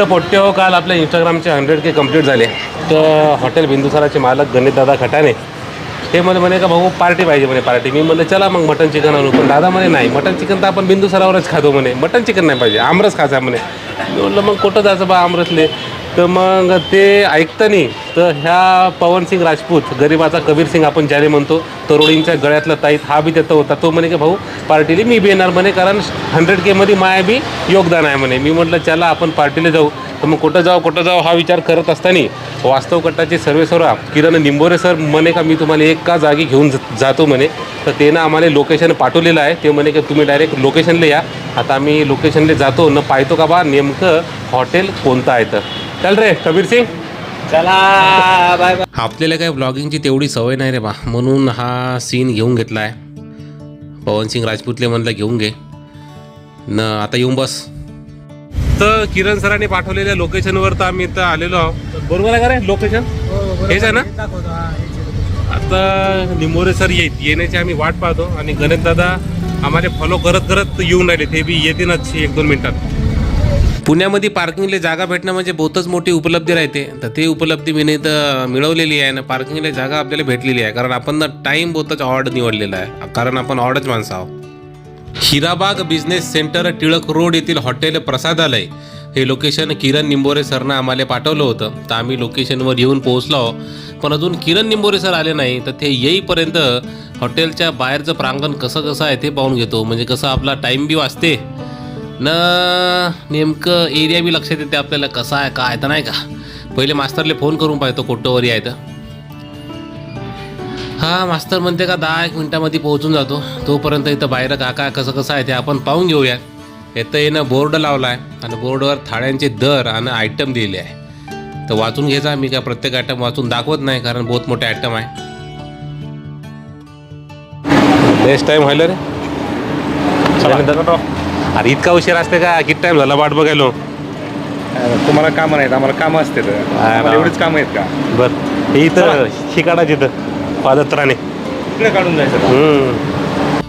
तर पोट्टे हो, काल आपल्या इंस्टाग्रामचे हंड्रेड के कंप्लीट झाले. तर हॉटेल बिंदुसाराचे मालक गणेशदादा खटाने ते म्हणे म्हणे का भाऊ पार्टी पाहिजे म्हणे पार्टी मी म्हणलं चला मग मटन चिकन आणू. पण दादा म्हणे नाही मटन चिकन तर आपण बिंदुसारावरच खातो म्हणे मटन चिकन नाही पाहिजे आमरस खायचा म्हणे. मी म्हणलं मग कुठं जायचं बा आमरसले तर मग ते ऐकताना तर ह्या पवनसिंग राजपूत गरिबाचा कबीर सिंग आपण ज्याने म्हणतो तरुणींच्या गळ्यातला ताईत हा बी त्याचा होता. तो म्हणे की भाऊ पार्टीला मी बी येणार म्हणे कारण हंड्रेड केमध्ये माया बी योगदान आहे म्हणे. मी म्हटलं चला आपण पार्टीला जाऊ. तर मग कुठं जाऊ कुठं जाऊ हा विचार करत असताना वास्तव कट्टाचे सर्वेसर्वा किरण निंबोरे सर म्हणे का मी तुम्हाला एका जागी घेऊन जातो म्हणे. तर ते ना आम्हाला लोकेशन पाठवलेलं आहे. ते म्हणे की तुम्ही डायरेक्ट लोकेशनला या. आता आम्ही लोकेशनला जातो न पाहतो का बा नेमकं हॉटेल कोणतं आहे तर. चल रे कबीर सिंग. चला बाय बाय. आपल्याला काय ब्लॉगिंगची तेवढी सवय नाही रे बा. म्हणून हा सीन घेऊन घेतला आहे. पवनसिंग राजपूतले म्हणलं घेऊन घे. न आता येऊन बस. तर किरण सरांनी पाठवलेल्या लोकेशनवर तर आम्ही इथं आलेलो आहोत. बरोबर आहे का रे लोकेशन हेच आहे ना? आता निमोरे सर येत येण्याची आम्ही वाट पाहतो आणि गणेश दादा आम्हाला फॉलो करत करत येऊन राहिले. ते बी येतीलच एक दोन मिनिटात. पुण्यामध्ये पार्किंगला जागा भेटणं म्हणजे बहुतच मोठी उपलब्धी राहते. तर ते उपलब्धी मी तर मिळवलेली आहे ना पार्किंगला जागा आपल्याला भेटलेली आहे. कारण आपण ना टाईम बहुतच ऑड निवडलेला आहे. कारण आपण ऑडच माणसं आहोत. Hirabag business centre Tilak road येथील हॉटेल प्रसादालय. हे लोकेशन किरण निंबोरे सरनं आम्हाला पाठवलं होतं. तर आम्ही लोकेशनवर येऊन पोहोचलो पण अजून किरण निंबोरे सर आले नाही. तर ते येईपर्यंत हॉटेलच्या बाहेरचं प्रांगण कसं कसं आहे ते पाहून घेतो. म्हणजे कसं आपला टाईम बी वाचते. न नेमकं एरिया बी लक्षात येते आपल्याला कसं आहे काय तर नाही का? पहिले मास्तरले फोन करून पाहतो कोट्टवरी आहे तर. हा मास्तर म्हणते का दहा एक मिनटामध्ये पोहोचून जातो. तोपर्यंत इथं बाहेर का काय कसं कसं आहे ते आपण पाहून घेऊया. येतं येणं बोर्ड लावला आहे आणि बोर्डवर थाळ्यांचे दर आणि आयटम दिलेले आहे. तर वाचून घ्यायचा मी काय प्रत्येक आयटम वाचून दाखवत नाही कारण बहुत मोठे आयटम आहे. बेस्ट टाईम व्हायला रे. अरे इतका उशीर असते का? किती टाइम झाला वाट बघायलो? तुम्हाला कामं नाहीत आम्हाला कामं असते आम्हाला एवढीच कामं आहेत का? बर. इथं शिकाडा तिथं पादत्राने इकडे काढून जायचं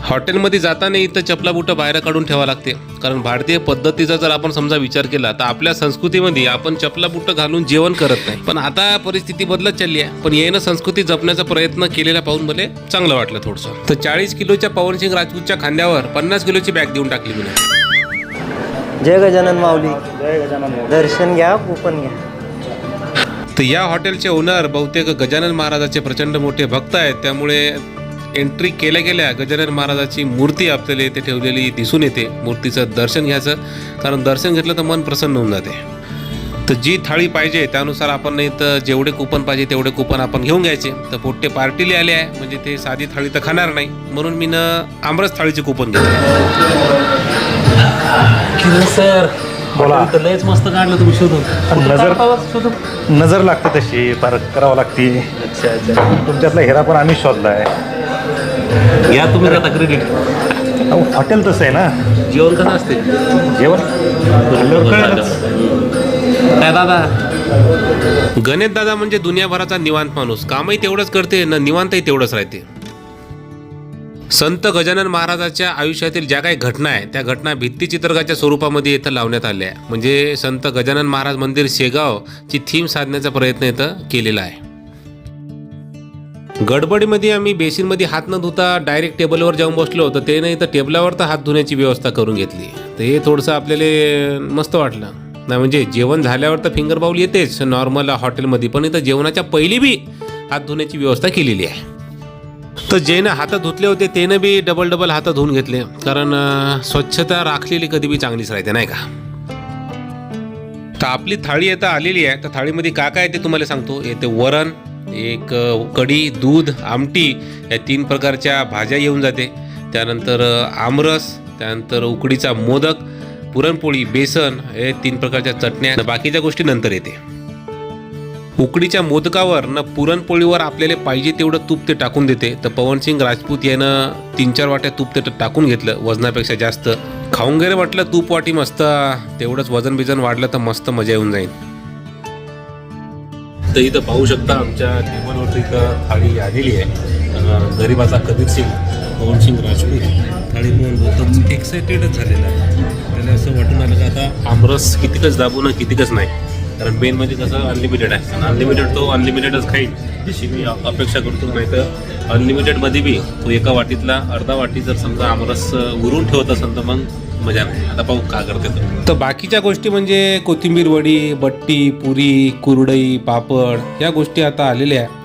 हॉटेलमध्ये जाताना इथं चपला बुटं बाहेर काढून ठेवा लागते. कारण भारतीय पद्धतीचा जर आपण समजा विचार केला तर आपल्या संस्कृतीमध्ये आपण चपला बुटं घालून जेवण करत नाही. पण आता परिस्थिती बदलत चालली आहे. पण येणं संस्कृती जपण्याचा प्रयत्न केलेला पाहून मला चांगलं वाटलं थोडंसं. तर चाळीस किलोच्या पवनसिंग राजपूतच्या खांद्यावर पन्नास किलोची बॅग देऊन टाकली मी. जय गजानन माऊली. दर्शन घ्या कुपन घ्या. तर या हॉटेलचे ओनर बहुतेक गजानन महाराजाचे प्रचंड मोठे भक्त आहेत. त्यामुळे एंट्री केल्या गेल्या गजानन महाराजाची मूर्ती आपल्याला इथे ठेवलेली दिसून येते. मूर्तीचं दर्शन घ्यायचं कारण दर्शन घेतलं तर मन प्रसन्न होऊन जाते. तर जी थाळी पाहिजे त्यानुसार आपण नाही तर जेवढे कुपन पाहिजे तेवढे कुपन आपण घेऊन घ्यायचे. तर पोट्टे पार्टीले आले आहे म्हणजे ते साधी थाळी तर खाणार नाही. म्हणून मी न आमरस थाळीचे कुपन घेतले. सर बोला. तर लयच मस्त काढलं तुम्ही शोधून. नजर- नजर लागते तशी फार करावं लागते. अच्छा अच्छा. तुमच्यातला हिरा पण आम्ही शोधलाय. घ्या तुम्ही आता क्रेडिट अहो, हॉटेल तसं आहे ना. जेवण कसं असते? जेवण? खाल्ल्यावर कळेलच. काय दादा? गणेश दादा म्हणजे दुनियाभराचा निवांत माणूस. कामही तेवढंच करते न निवांतही तेवढंच राहते. संत गजानन महाराजाच्या आयुष्यातील ज्या काही घटना आहे त्या घटना भित्तिचित्रकाच्या स्वरूपामध्ये इथं लावण्यात आल्या. म्हणजे संत गजानन महाराज मंदिर शेगाव ची थीम साधण्याचा प्रयत्न इथं केलेला आहे. गडबडीमध्ये आम्ही बेसिनमध्ये हात न धुता डायरेक्ट टेबलवर जाऊन बसलो होतो. ते नाही तर टेबलावर तर हात धुण्याची व्यवस्था करून घेतली. तर हे थोडंसं आपल्याला मस्त वाटलं. नाही म्हणजे जेवण झाल्यावर तर फिंगर बाउल येतेच. नॉर्मल हॉटेलमध्ये पण इथं जेवणाच्या पहिली बी हात धुण्याची व्यवस्था केलेली आहे. तर जेनं हात धुतले होते त्यानं बी डबल डबल हात धुवून घेतले. कारण स्वच्छता राखलेली कधी बी चांगलीच राहते नाही का? तर आपली थाळी आता आलेली आहे. तर थाळीमध्ये काय काय आहे ते तुम्हाला सांगतो. येते वरण एक कढी दूध आमटी या तीन प्रकारच्या भाज्या येऊन जाते. त्यानंतर आमरस त्यानंतर उकडीचा मोदक पुरणपोळी बेसन हे तीन प्रकारच्या चटण्या. आणि बाकीच्या गोष्टी नंतर येते. उकडीच्या मोदकावर न पुरणपोळीवर आपल्याला पाहिजे तेवढं तूप ते टाकून देते. तर पवनसिंग राजपूत यानं तीन चार वाट्या तूप ते टाकून घेतलं. वजनापेक्षा जास्त. खाऊन गेलं म्हटलं तूप वाटी मस्त. तेवढंच वजन बिजन वाढलं तर मस्त मजा येऊन जाईल. तर इथं पाहू शकता आमच्या टेबलवरती इथं थाळी आलेली आहे. गरिबाचा कबीर सिंग पवन सिंग राजपूत थाळी पाहून बहुतच एक्सायटेडच झालेला आहे. त्याला असं वाटून आलं का आता आमरस कितीकच दाबू ना कितीकच नाही. कारण मेन म्हणजे कसं अनलिमिटेड आहे. आणि अनलिमिटेड तो अनलिमिटेडच खाईल जशी मी अपेक्षा करतो. नाही तर अनलिमिटेडमध्ये बी तो एका वाटीतला अर्धा वाटी जर समजा आमरस उरून ठेवत असेल तर मग मजा नाही. आता पाहू का करते तो. तर बाकीच्या गोष्टी म्हणजे कोथिंबीर वडी बट्टी पुरी कुरडई पापड या गोष्टी आता आलेल्या आहे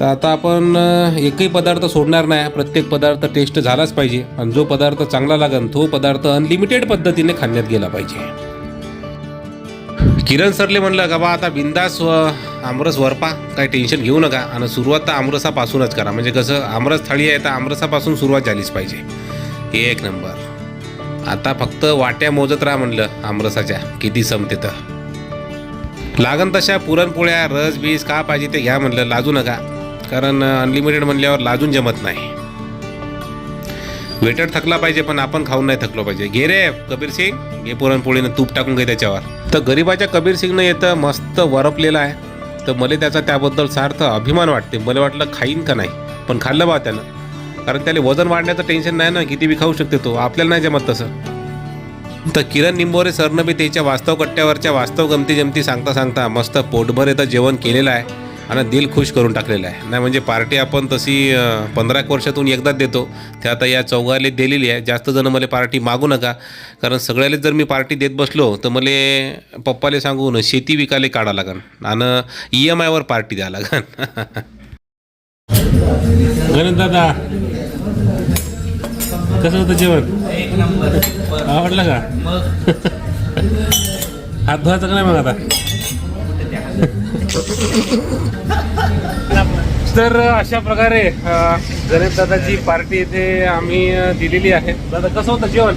तर आता आपण एकही पदार्थ सोडणार नाही. प्रत्येक पदार्थ टेस्ट झालाच पाहिजे. आणि जो पदार्थ चांगला लागन तो पदार्थ अनलिमिटेड पद्धतीने खाण्यात गेला पाहिजे. किरण सरले म्हणलं का बा आता बिंदास आमरस वरपा काही टेन्शन घेऊ नका आणि सुरुवात तर आमरसापासूनच करा. म्हणजे कसं आमरस थाळी आहे तर आमरसापासून सुरुवात झालीच पाहिजे. एक नंबर. आता फक्त वाट्या मोजत राहा म्हणलं आमरसाच्या. किती संपते तर. लागन तशा पुरणपोळ्या रस बीज का पाहिजे ते घ्या म्हणलं लाजू नका. कारण अनलिमिटेड म्हणल्यावर लाजून जमत नाही. वेटर थकला पाहिजे पण आपण खाऊन नाही थकलो पाहिजे. घे रे कबीर सिंग. हे पुरणपोळीनं तूप टाकून घे त्याच्यावर. तर गरीबाच्या कबीर सिंगनं येतं मस्त वरपलेलं आहे. तर मला त्याचा त्याबद्दल सार्थ अभिमान वाटते. मला वाटलं खाईन का नाही? पण खाल्लं बा त्यानं. कारण त्याला वजन वाढण्याचं टेन्शन नाही ना किती बी खाऊ शकते तो. आपल्याला नाही जमत तसं. तर किरण निंबोरे सरनं बी त्याच्या वास्तव कट्ट्यावरच्या वास्तव गमती जमती सांगता सांगता मस्त पोटभर येतं जेवण केलेलं आहे. आणि दिल खुश करून टाकलेलं आहे. नाही म्हणजे पार्टी आपण तशी पंधरा एक वर्षातून एकदाच देतो. ते आता या चौघाले दिलेली आहे. जास्त जण मला पार्टी मागू नका. कारण सगळ्याला जर मी पार्टी देत बसलो तर मला पप्पाले सांगून शेती विकाले काढा लागन. आणि ई एम आयवर पार्टी द्या लागन. गणेश दादा कसं होतं जेवण? आवडलं का? हात धुवायचं का नाही मग आता? तर अशा प्रकारे गणेश दादाची पार्टी इथे आम्ही दिलेली आहे. दादा कसं होतं जेवण?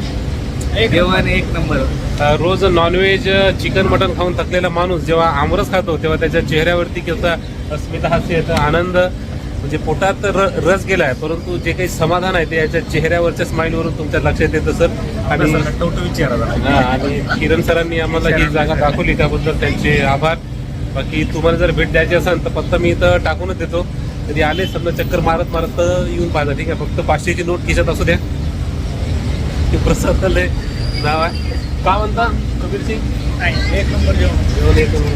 जेवण एक नंबर रोज नॉनव्हेज चिकन मटन खाऊन थकलेला माणूस जेव्हा आमरस खातो तेव्हा त्याच्या चेहऱ्यावरती कसं अस्मिता हास्य येतं आनंद म्हणजे पोटात र रस गेला आहे परंतु जे काही समाधान आहे ते याच्या चेहऱ्यावरच्या स्माईलवरून तुमच्या लक्षात येतं सर. आणि आणि किरण सरांनी आम्हाला ही जागा दाखवली त्याबद्दल त्यांचे आभार. बाकी तुम्हाला जर भेट द्यायची असेल तर फक्त मी इथं टाकूनच देतो. कधी आले समजा चक्कर मारत मारत तर येऊन पाहिजे ठीक आहे. फक्त पाचशेची नोट खिशात असू द्या. ते प्रसाद नाव आहे. का म्हणता? कबीर सिंग एक नंबर जेवण जेवण एक नंबर.